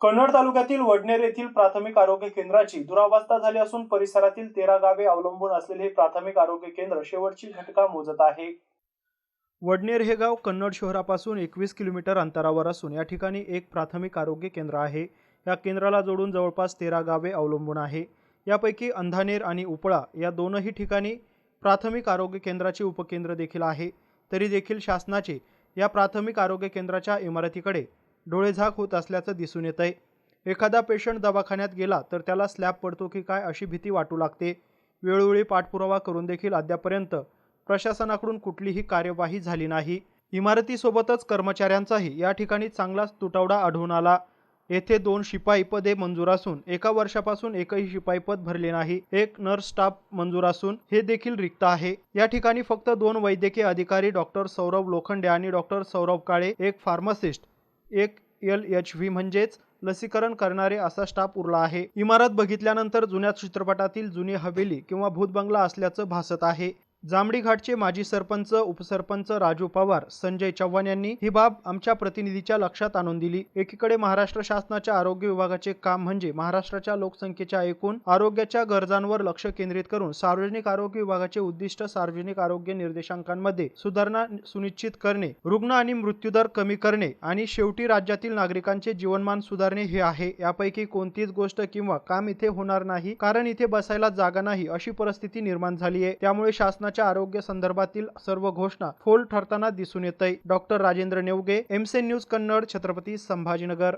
कन्नड तालुक्यातील वडनेर येथील प्राथमिक आरोग्य केंद्राची दुरावस्था झाली असून परिसरातील तेरा गावे अवलंबून असलेले हे प्राथमिक आरोग्य केंद्र शेवटची घटका मोजत आहे. वडनेर हे गाव कन्नड शहरापासून एकवीस किलोमीटर अंतरावर असून या ठिकाणी एक प्राथमिक आरोग्य केंद्र आहे. या केंद्राला जोडून जवळपास तेरा गावे अवलंबून आहे. यापैकी अंधानेर आणि उपळा या दोनही ठिकाणी प्राथमिक आरोग्य केंद्राचे उपकेंद्र देखील आहे. तरी देखील शासनाचे या प्राथमिक आरोग्य केंद्राच्या इमारतीकडे डोळेझाक होत असल्याचं दिसून येत आहे एखादा पेशंट दवाखान्यात गेला तर त्याला स्लॅब पडतो की काय अशी भीती वाटू लागते. वेळोवेळी पाठपुरावा करून देखील अद्यापर्यंत प्रशासनाकडून कुठलीही कार्यवाही झाली नाही. इमारतीसोबतच कर्मचाऱ्यांचाही या ठिकाणी चांगलाच तुटवडा आढळून आला. येथे दोन शिपाई पदे मंजूर असून एका वर्षापासून एकही शिपाई पद भरले नाही. एक नर्स स्टाफ मंजूर असून हे देखील रिक्त आहे. या ठिकाणी फक्त दोन वैद्यकीय अधिकारी डॉक्टर सौरभ लोखंडे आणि डॉक्टर सौरभ काळे एक फार्मासिस्ट एक एल एच व्ही म्हणजेच लसीकरण करणारे असा स्टाफ उरला आहे. इमारत बघितल्यानंतर जुन्या चित्रपटातील जुनी हवेली किंवा भूत बंगला असल्याचं भासत आहे. जांभळीघाटचे माजी सरपंच उपसरपंच राजू पवार संजय चव्हाण यांनी ही बाब आमच्या प्रतिनिधीच्या लक्षात आणून दिली. एकीकडे महाराष्ट्र शासनाच्या आरोग्य विभागाचे काम म्हणजे महाराष्ट्राच्या लोकसंख्येच्या एकूण आरोग्याच्या गरजांवर लक्ष केंद्रित करून सार्वजनिक आरोग्य विभागाचे उद्दिष्ट सार्वजनिक आरोग्य निर्देशांकांमध्ये सुधारणा सुनिश्चित करणे रुग्ण आणि मृत्यूदर कमी करणे आणि शेवटी राज्यातील नागरिकांचे जीवनमान सुधारणे हे आहे. यापैकी कोणतीच गोष्ट किंवा काम इथे होणार नाही कारण इथे बसायला जागा नाही अशी परिस्थिती निर्माण झाली आहे. त्यामुळे शासनाच्या आरोग्य संदर्भातील सर्व घोषणा फोल ठरताना दिसून येत आहे डॉक्टर राजेंद्र नेवगे एमसेन न्यूज कन्नड छत्रपती संभाजीनगर.